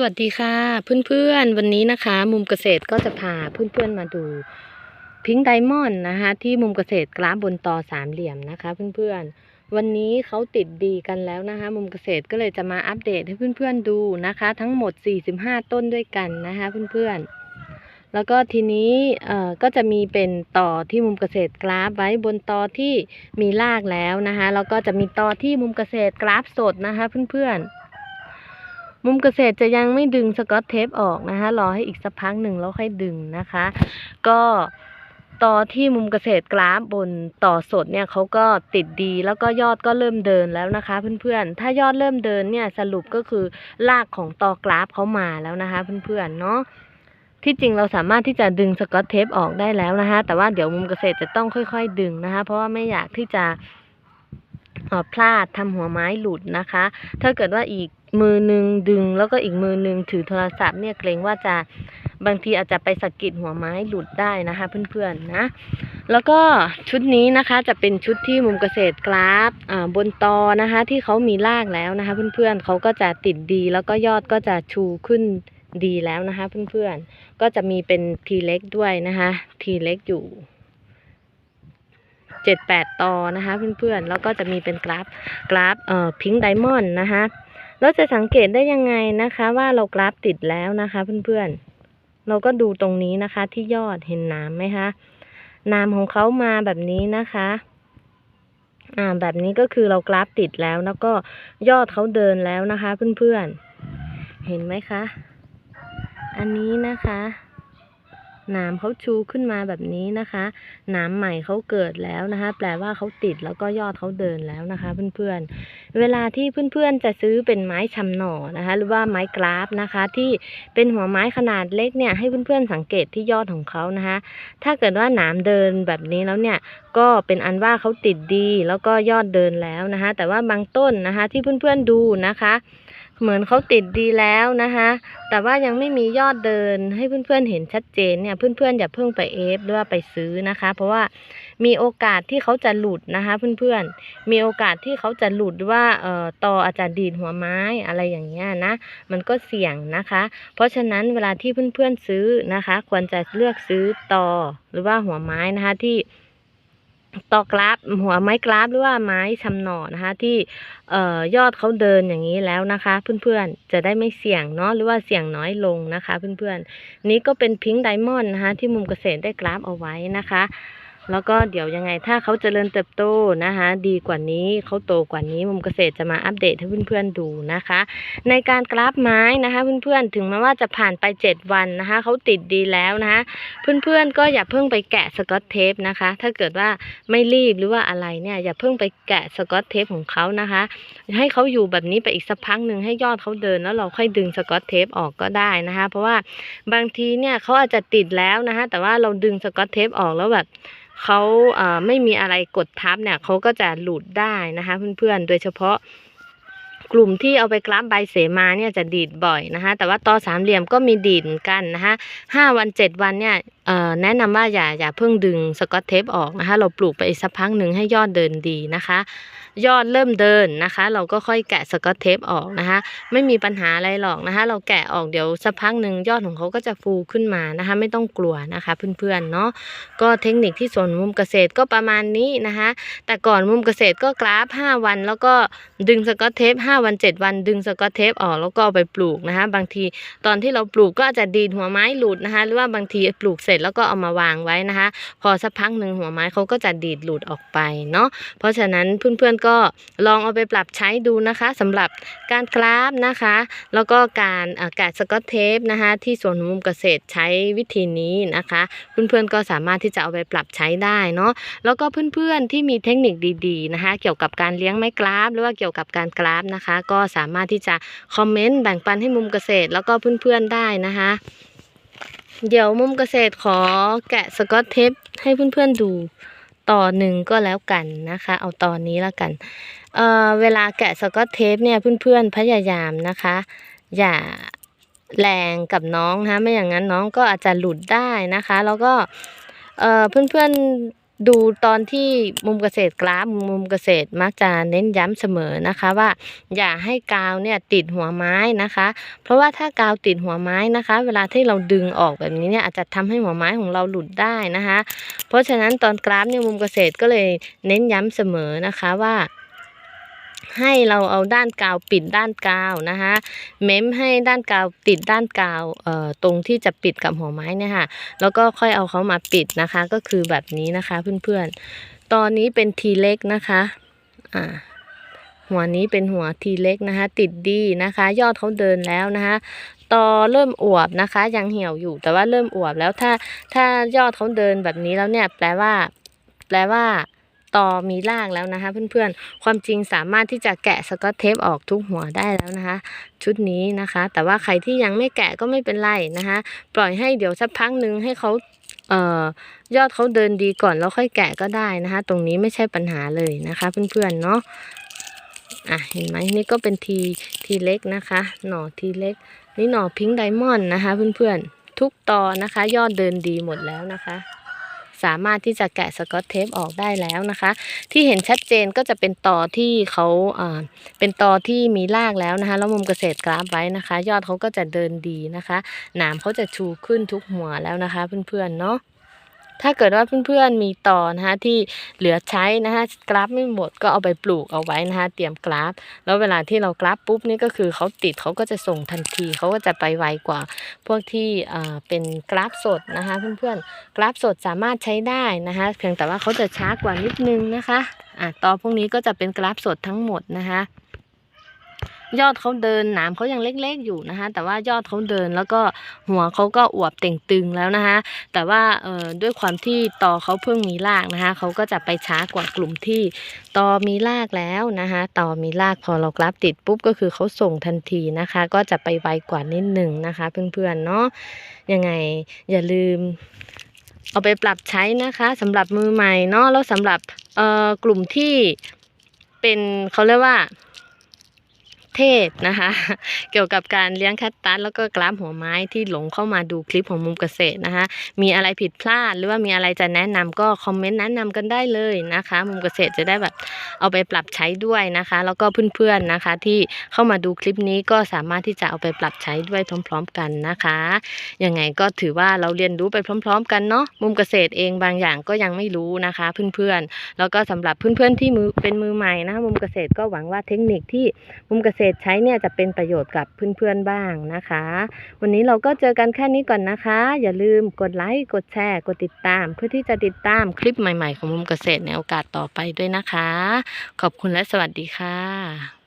สวัสดีค่ะ เพื่อนๆ วันนี้นะคะ มุมเกษตรก็จะพาเพื่อนๆมาดูพิงไดมอนด์นะคะ ที่มุมเกษตรกราฟบนตอสามเหลี่ยมนะคะ เพื่อนๆ วันนี้เขาติดดีกันแล้วนะคะ มุมเกษตรก็เลยจะมาอัปเดตให้เพื่อนๆดูนะคะ ทั้งหมด 45 ต้นด้วยกันนะคะ เพื่อนๆ แล้วก็ทีนี้เอ่อก็จะมีเป็นต่อที่มุมเกษตรกราฟไว้บนตอที่มีรากแล้วนะคะแล้วก็จะมีตอที่มุมเกษตรกราฟสดนะคะ เพื่อนๆ มุมเกษตรจะยังไม่ดึงสกอตเทปออกนะคะ รอให้อีกสักพักหนึ่งแล้วค่อยดึงนะคะ ก็ต่อที่มุมเกษตรกราฟบนต่อสดเนี่ยเขาก็ติดดีแล้วก็ยอดก็เริ่มเดินแล้วนะคะ เพื่อนๆ ถ้ายอดเริ่มเดินเนี่ยสรุปก็คือรากของต่อกราฟเขามาแล้วนะคะ เพื่อนๆเนาะที่จริงเราสามารถที่จะดึงสกอตเทปออกได้แล้วนะคะแต่ว่าเดี๋ยวมุมเกษตรจะต้องค่อย ๆ ดึงนะคะ เพราะว่าไม่อยากที่จะออพลาดทำหัวไม้หลุดนะคะ ถ้าเกิดว่าอีก มือหนึ่งดึงแล้วก็อีกมือหนึ่งถือโทรศัพท์เนี่ยเกรงว่าจะบางทีอาจจะไปสะกิดหัวไม้หลุดได้นะคะ เพื่อนๆนะ แล้วก็ชุดนี้นะคะจะเป็นชุดที่มุมเกษตรกราฟบนตอนะคะ ที่เขามีรากแล้วนะคะ เพื่อนๆเขาก็จะติดดีแล้วก็ยอดก็จะชูขึ้นดีแล้วนะคะ เพื่อนๆก็จะมีเป็นทีเล็กด้วยนะคะ ทีเล็กอยู่เจ็ดแปดตอนะคะ เพื่อนๆแล้วก็จะมีเป็นกราฟกราฟเอ่อพิงค์ไดมอนด์นะคะ เราจะสังเกตได้ยังไงนะคะ ว่าเรากราฟติดแล้วนะคะเพื่อนๆ เราก็ดูตรงนี้นะคะที่ยอดเห็นน้ำไหมคะ น้ำของเขามาแบบนี้นะคะ อ่าแบบนี้ก็คือเรากราฟติดแล้วแล้วก็ยอดเขาเดินแล้วนะคะเพื่อนๆ เห็นไหมคะ อันนี้นะคะ หนามเขาชูขึ้นมาแบบนี้นะคะหนามใหม่เขาเกิดแล้วนะคะ แปลว่าเขาติดแล้วก็ยอดเขาเดินแล้วนะคะ เพื่อนๆ เวลาที่เพื่อนๆจะซื้อเป็นไม้ชำหน่อนะคะ หรือว่าไม้กราฟนะคะ ที่เป็นหัวไม้ขนาดเล็กเนี่ยให้เพื่อนๆสังเกตที่ยอดของเขานะคะ ถ้าเกิดว่าหนามเดินแบบนี้แล้วเนี่ยก็เป็นอันว่าเขาติดดีแล้วก็ยอดเดินแล้วนะคะ แต่ว่าบางต้นนะคะ ที่เพื่อนๆดูนะคะ เหมือนเขาติดดีแล้วนะคะ แต่ว่ายังไม่มียอดเดินให้เพื่อนๆเห็นชัดเจนเนี่ย เพื่อนๆอย่าเพิ่งไปเอฟหรือว่าไปซื้อนะคะ เพราะว่ามีโอกาสที่เขาจะหลุดนะคะ เพื่อนๆ มีโอกาสที่เขาจะหลุดหรือว่าเอ่อต่ออาจจะดีดหัวไม้อะไรอย่างเงี้ยนะ มันก็เสี่ยงนะคะ เพราะฉะนั้นเวลาที่เพื่อนๆซื้อนะคะ ควรจะเลือกซื้อต่อหรือว่าหัวไม้นะคะที่ ตอกราฟหัวไม้กราฟหรือว่าไม้ชำหน่อนะคะ ที่เอ่อยอดเขาเดินอย่างนี้แล้วนะคะ เพื่อนๆจะได้ไม่เสี่ยงเนาะหรือว่าเสี่ยงน้อยลงนะคะ เพื่อนๆนี้ก็เป็นพิงค์ไดมอนด์นะคะ ที่มุมเกษตรได้กราฟเอาไว้นะคะ แล้วก็เดี๋ยวยังไงถ้าเขาเจริญเติบโตนะคะ ดีกว่านี้เขาโตกว่านี้มุมเกษตรจะมาอัปเดตให้เพื่อนๆดูนะคะ ในการกราฟไม้นะคะเพื่อนๆถึงแม้ว่าจะผ่านไป 7 วันนะคะเขาติดดีแล้วนะคะเพื่อนๆก็อย่าเพิ่งไปแกะสกอตเทปนะคะ ถ้าเกิดว่าไม่รีบหรือว่าอะไรเนี่ยอย่าเพิ่งไปแกะสกอตเทปของเขานะคะ ให้เขาอยู่แบบนี้ไปอีกสักพักหนึ่งให้ยอดเขาเดินแล้วเราค่อยดึงสกอตเทปออกก็ได้นะคะ เพราะว่าบางทีเนี่ยเขาอาจจะติดแล้วนะคะแต่ว่าเราดึงสกอตเทปออกแล้วแบบเขาไม่มีอะไรกดทับเนี่ยเขาก็จะหลุดได้นะคะ เพื่อนๆ โดยเฉพาะกลุ่มที่เอาไปกราฟใบเสมาเนี่ยจะดีดบ่อยนะคะ แต่ว่าตอสามเหลี่ยมก็มีดีดกันนะคะห้าวันเจ็ดวันเนี่ยแนะนำว่าอย่าอย่าเพิ่งดึงสกอตเทปออกนะคะ เราปลูกไปสักพักหนึ่งให้ยอดเดินดีนะคะ ยอดเริ่มเดินนะคะ เราก็ค่อยแกะสกอตเทปออกนะคะ ไม่มีปัญหาอะไรหรอกนะคะ เราแกะออกเดี๋ยวสักพักหนึ่งยอดของเขาก็จะฟูขึ้นมานะคะ ไม่ต้องกลัวนะคะเพื่อนๆเนาะก็เทคนิคที่สวนมุมเกษตรก็ประมาณนี้นะคะ แต่ก่อนมุมเกษตรก็กราฟ 5 วัน แล้วก็ดึงสกอตเทป 5 วัน 7 วัน ดึงสกอตเทปออกแล้วก็ไปปลูกนะคะ บางทีตอนที่เราปลูกก็อาจจะดีดหัวไม้หลุดนะคะ หรือว่าบางทีปลูกเสร็จแล้วก็เอามาวางไว้นะคะ พอสักพักหนึ่งหัวไม้เขาก็จะดีดหลุดออกไปเนาะเพราะฉะนั้นเพื่อนๆก็ลองเอาไปปรับใช้ดูนะคะสำหรับการกราฟนะคะ แล้วก็การเอ่อแกะสกอตเทปนะคะที่สวนมุมเกษตรใช้วิธีนี้นะคะ เพื่อนๆก็สามารถที่จะเอาไปปรับใช้ได้เนาะแล้วก็เพื่อนๆที่มีเทคนิคดีๆนะคะเกี่ยวกับการเลี้ยงไม้กราฟ หรือว่าเกี่ยวกับการกราฟนะคะ ก็สามารถที่จะคอมเมนต์แบ่งปันให้มุมเกษตร แล้วก็เพื่อนๆได้นะคะเดี๋ยวมุมเกษตรขอแกะสกอตเทปให้เพื่อนๆดู ต่อหนึ่งก็แล้วกันนะคะ เอาตอนนี้แล้วกันเออเวลาแกะสกอตเทปเนี่ยเพื่อนๆพยายามนะคะ อย่าแรงกับน้องนะไม่อย่างนั้นน้องก็อาจจะหลุดได้นะคะ แล้วก็เอ่อเพื่อน ดูตอนที่มุมเกษตรกราฟมุมเกษตรมักจะเน้นย้ำเสมอนะคะว่า อย่าให้กาวเนี่ยติดหัวไม้นะคะ เพราะว่าถ้ากาวติดหัวไม้นะคะ เวลาที่เราดึงออกแบบนี้เนี่ยอาจจะทำให้หัวไม้ของเราหลุดได้นะคะ เพราะฉะนั้นตอนกราฟเนี่ยมุมเกษตรก็เลยเน้นย้ำเสมอนะคะว่า ให้เราเอาด้านกาวปิดด้านกาวนะคะเม้มให้ด้านกาวติดด้านกาวตรงที่จะปิดกับหัวไม้เนี่ยค่ะแล้วก็ค่อยเอาเขามาปิดนะคะ ก็คือแบบนี้นะคะเพื่อนๆ ตอนนี้เป็นทีเล็กนะคะอ่าหัวนี้เป็นหัวทีเล็กนะคะ ติดดีนะคะ ยอดเขาเดินแล้วนะคะตอเริ่มอวบนะคะ ยังเหี่ยวอยู่แต่ว่าเริ่มอวบแล้วถ้าถ้ายอดเขาเดินแบบนี้แล้วเนี่ยแปลว่า แปลว่า ตอมีรากแล้วนะคะ เพื่อนๆ ความจริงสามารถที่จะแกะสกอตเทปออกทุกหัวได้แล้วนะคะ ชุดนี้นะคะ แต่ว่าใครที่ยังไม่แกะก็ไม่เป็นไรนะคะ ปล่อยให้เดี๋ยวสักพักหนึ่งให้เขาเอ่อยอดเขาเดินดีก่อนแล้วค่อยแกะก็ได้นะคะ ตรงนี้ไม่ใช่ปัญหาเลยนะคะ เพื่อนๆเนาะอะเห็นไหมนี่ก็เป็นทีทีเล็กนะคะ หน่อทีเล็ก นี่หน่อพิงค์ไดมอนด์นะคะ เพื่อนๆทุกตอนะคะ ยอดเดินดีหมดแล้วนะคะ สามารถที่จะแกะสกอตเทปออกได้แล้วนะคะ ที่เห็นชัดเจนก็จะเป็นตอที่เขาเป็นตอที่มีรากแล้วนะคะ แล้วมุมเกษตรกราฟไว้นะคะ ยอดเขาก็จะเดินดีนะคะ หนามเขาจะชูขึ้นทุกหัวแล้วนะคะเพื่อนๆเนาะ ถ้าเกิดว่าเพื่อนๆมีตอนะคะที่เหลือใช้นะคะกราฟไม่หมดก็เอาไปปลูกเอาไว้นะคะเตรียมกราฟ แล้วเวลาที่เรากราฟปุ๊บนี่ก็คือเขาติดเขาก็จะส่งทันทีเขาก็จะไปไวกว่า พวกที่เป็นกราฟสดนะคะเพื่อนๆกราฟสดสามารถใช้ได้นะคะเพียงแต่ว่าเขาจะช้ากว่านิดนึงนะคะอะตอพวกนี้ก็จะเป็นกราฟสดทั้งหมดนะคะ ยอดเขาเดินหนามเขายังเล็กๆอยู่นะคะ แต่ว่ายอดเขาเดินแล้วก็หัวเขาก็อวบเต่งตึงแล้วนะคะ แต่ว่าเอ่อด้วยความที่ตอเขาเพิ่งมีรากนะคะเขาก็จะไปช้ากว่ากลุ่มที่ตอมีรากแล้วนะคะตอมีรากพอเรากราฟติดปุ๊บก็คือเขาส่งทันทีนะคะ ก็จะไปไวกว่านิดหนึ่งนะคะ เพื่อนๆเนาะยังไงอย่าลืมเอาไปปรับใช้นะคะสำหรับมือใหม่เนาะแล้วสำหรับเอ่อกลุ่มที่เป็นเขาเรียกว่า เทศนะคะ เกี่ยวกับการเลี้ยงแคตตัสแล้วก็กราฟหัวไม้ที่หลงเข้ามาดูคลิปของมุมเกษตรนะคะ มีอะไรผิดพลาดหรือว่ามีอะไรจะแนะนำก็คอมเมนต์แนะนำกันได้เลยนะคะ มุมเกษตรจะได้แบบเอาไปปรับใช้ด้วยนะคะ แล้วก็เพื่อนๆนะคะ ที่เข้ามาดูคลิปนี้ก็สามารถที่จะเอาไปปรับใช้ด้วยพร้อม ๆ กันนะคะยังไงก็ถือว่าเราเรียนรู้ไปพร้อม ๆ กันเนาะมุมเกษตรเองบางอย่างก็ยังไม่รู้นะคะ เพื่อนๆแล้วก็สำหรับเพื่อนๆที่มือเป็นมือใหม่นะคะมุมเกษตรก็หวังว่าเทคนิคที่มุมเกษตรใช้เนี่ยจะเป็นประโยชน์กับเพื่อนๆบ้างนะคะ วันนี้เราก็เจอกันแค่นี้ก่อนนะคะ อย่าลืมกดไลค์กดแชร์กดติดตาม เพื่อที่จะติดตามคลิปใหม่ๆ ของมุมเกษตรในโอกาสต่อไปด้วยนะคะ ขอบคุณและสวัสดีค่ะ